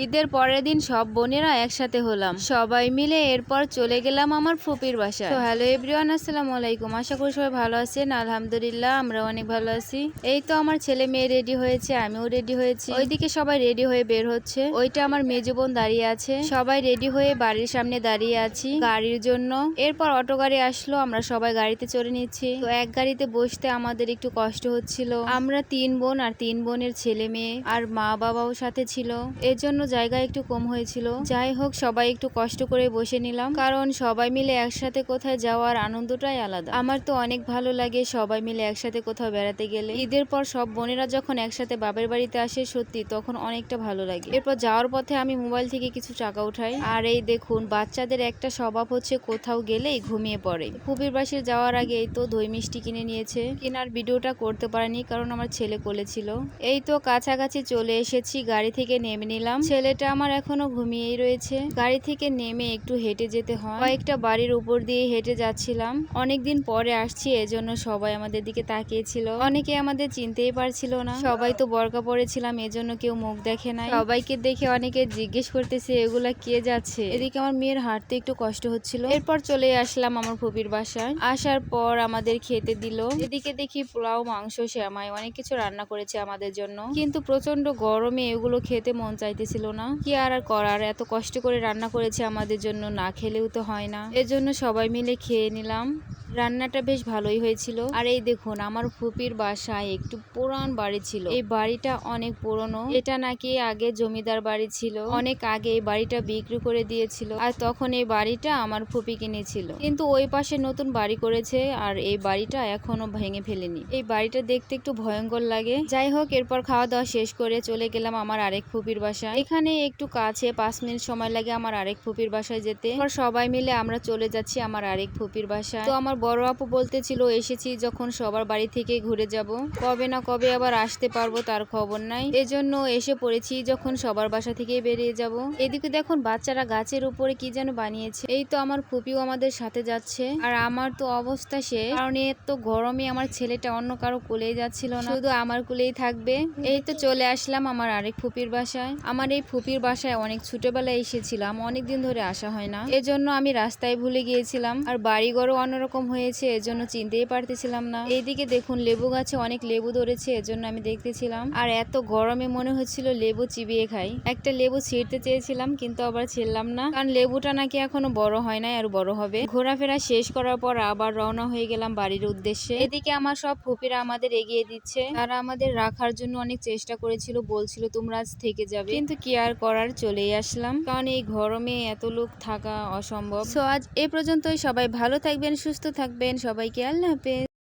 ঈদের পরের দিন সব বোনেরা একসাথে হলাম। সবাই মিলে এরপর চলে গেলাম আমার ফুপির বাসায়। তো হ্যালো এভরিওয়ান আসসালামু আলাইকুম। আশা করি সবাই ভালো আছেন। আলহামদুলিল্লাহ আমরা অনেক ভালো আছি। এই তো আমার ছেলে মেয়ে রেডি হয়েছে, আমিও রেডি হয়েছি। ওইদিকে সবাই রেডি হয়ে বের হচ্ছে। ওইটা আমার মেজো বোন দাঁড়িয়ে আছে। সবাই রেডি হয়ে বাড়ির সামনে দাঁড়িয়ে আছি গাড়ির জন্য। এরপর অটো গাড়ি আসলো, আমরা সবাই গাড়িতে চড়ে নিচ্ছি। তো এক গাড়িতে বসতে আমাদের একটু কষ্ট হচ্ছিল। আমরা তিন বোন আর তিন বোনের ছেলে মেয়ে আর মা বাবাও সাথে ছিল। এর জন্য জায়গা একটু কম হয়েছিল। যাই হোক, সবাই একটু কষ্ট করে বসে নিলাম। কারণ সবাই মিলে একসাথে কোথায় যাওয়ার আনন্দটাই আলাদা। আমার তো অনেক ভালো লাগে সবাই মিলে একসাথে কোথাও বেড়াতে গেলে। ঈদের পর সব বোনেরা যখন একসাথে বাপের বাড়িতে আসে, সত্যি তখন অনেকটা ভালো লাগে। এরপর যাওয়ার পথে আমি মোবাইল থেকে কিছু টাকা উঠাই। আর এই দেখুন, বাচ্চাদের একটা স্বভাব হচ্ছে কোথাও গেলেই ঘুমিয়ে পড়ে। ফুপির বাসে যাওয়ার আগে এই তো দই মিষ্টি কিনে নিয়েছে। কেনার ভিডিওটা করতে পারেনি কারণ আমার ছেলে কোলে ছিল। এই তো কাছাকাছি চলে এসেছি, গাড়ি থেকে নেমে নিলাম। ছেলেটা আমার এখনও ঘুমিয়েই রয়েছে। গাড়ি থেকে নেমে একটু হেঁটে যেতে হয়। কয়েকটা বাড়ির উপর দিয়ে হেঁটে যাচ্ছিলাম। অনেকদিন পরে আসছি, এজন্য সবাই আমাদের দিকে তাকিয়েছিল। অনেকে আমাদের চিনতেই পারছিল না। সবাই তো বরকা পড়েছিলাম, এজন্য কেউ মুখ দেখে নাই। সবাইকে দেখে অনেকে জিজ্ঞেস করতেছে, এগুলা কে যাচ্ছে? এদিকে আমার মেয়ের হাঁটতে একটু কষ্ট হচ্ছিল। এরপর চলে আসলাম আমার ফুপির বাসায়। আসার পর আমাদের খেতে দিল। এদিকে দেখি পোলাও, মাংস শ্যামাই অনেক কিছু রান্না করেছে আমাদের জন্য। কিন্তু প্রচণ্ড গরমে এগুলো খেতে মন চাইতেছিল না। কি আর আর করার? এত কষ্ট করে রান্না করেছে আমাদের জন্য, না খেলেও তো হয় না। এজন্য সবাই মিলে খেয়ে নিলাম। রান্নাটা বেশ ভালোই হয়েছিল। আর এই দেখুন, আমার ফুপির বাসায় একটু পুরান বাড়ি ছিল। এই বাড়িটা অনেক পুরনো। এটা নাকি আগে জমিদার বাড়ি ছিল। অনেক আগে এই বাড়িটা বিক্রি করে দিয়েছিল। আর তখন এই বাড়িটা আমার ফুপি কিনেছিল। কিন্তু ওই পাশে নতুন বাড়ি করেছে আর এই বাড়িটা এখনও ভেঙে ফেলেনি। এই বাড়িটা দেখতে একটু ভয়ঙ্কর লাগে। যাই হোক, এরপর খাওয়া দাওয়া শেষ করে চলে গেলাম আমার আরেক ফুপির বাসায়। এখানে একটু কাছে পাঁচ মিনিট সময় লাগে আমার আরেক ফুপির বাসায় যেতে। সবাই মিলে আমরা চলে যাচ্ছি আমার আরেক ফুপির বাসায়। তো আমার বড় আপু বলতেছিল, এসেছি যখন সবার বাড়ি থেকে ঘুরে যাব। কবে না কবে আবার আসতে পারব, তার খবর নাই। এজন্য এসে পড়েছি যখন সবার বাসা থেকে বেরিয়ে যাব। এদিকে দেখুন, বাচ্চারা গাছের উপরে কি যেন বানিয়েছে। এই তো আমার ফুপিও আমাদের সাথে যাচ্ছে। আর আমার তো অবস্থা শেষ কারণ এত গরমে আমার ছেলেটা অন্য কারও কোলেই যাচ্ছিল না। শুধু আমার কোলেই থাকবে। এই তো চলে আসলাম আমার আরেক ফুপির বাসায়। আমার এই ফুপির বাসায় অনেক ছোটবেলায় এসেছিলাম। অনেকদিন ধরে আসা হয় না। এজন্য আমি রাস্তায় ভুলে গিয়েছিলাম। আর বাড়িঘরও অন্যরকম হয়েছে, এজন্য চিনতেই পারতেছিলাম না। এইদিকে দেখুন, লেবু গাছে অনেক লেবু ধরেছে, এজন্য আমি দেখতেছিলাম। আর এত গরমে মনে হচ্ছিল লেবু চিবিয়ে খাই। একটা লেবু ছিঁড়তে চেয়েছিলাম, কিন্তু আবার ছিঁড়লাম না। কারণ লেবুটা নাকি এখনও বড় হয় নাই আর বড় হবে। ঘোরাফেরা শেষ করার পর আবার রওনা হয়ে গেলাম বাড়ির উদ্দেশ্যে। এদিকে আমার সব ফুপিরা আমাদের এগিয়ে দিচ্ছে। তারা আমাদের রাখার জন্য অনেক চেষ্টা করেছিল, বলছিল, তোমরা আজ থেকে যাবে। কিন্তু কি আর করার, চলেই আসলাম। কারণ এই গরমে এত লোক থাকা অসম্ভব। সো আজ এ পর্যন্তই। সবাই ভালো থাকবেন, সুস্থ থাকবেন সবাইকে আল্লাহ হাফেজ।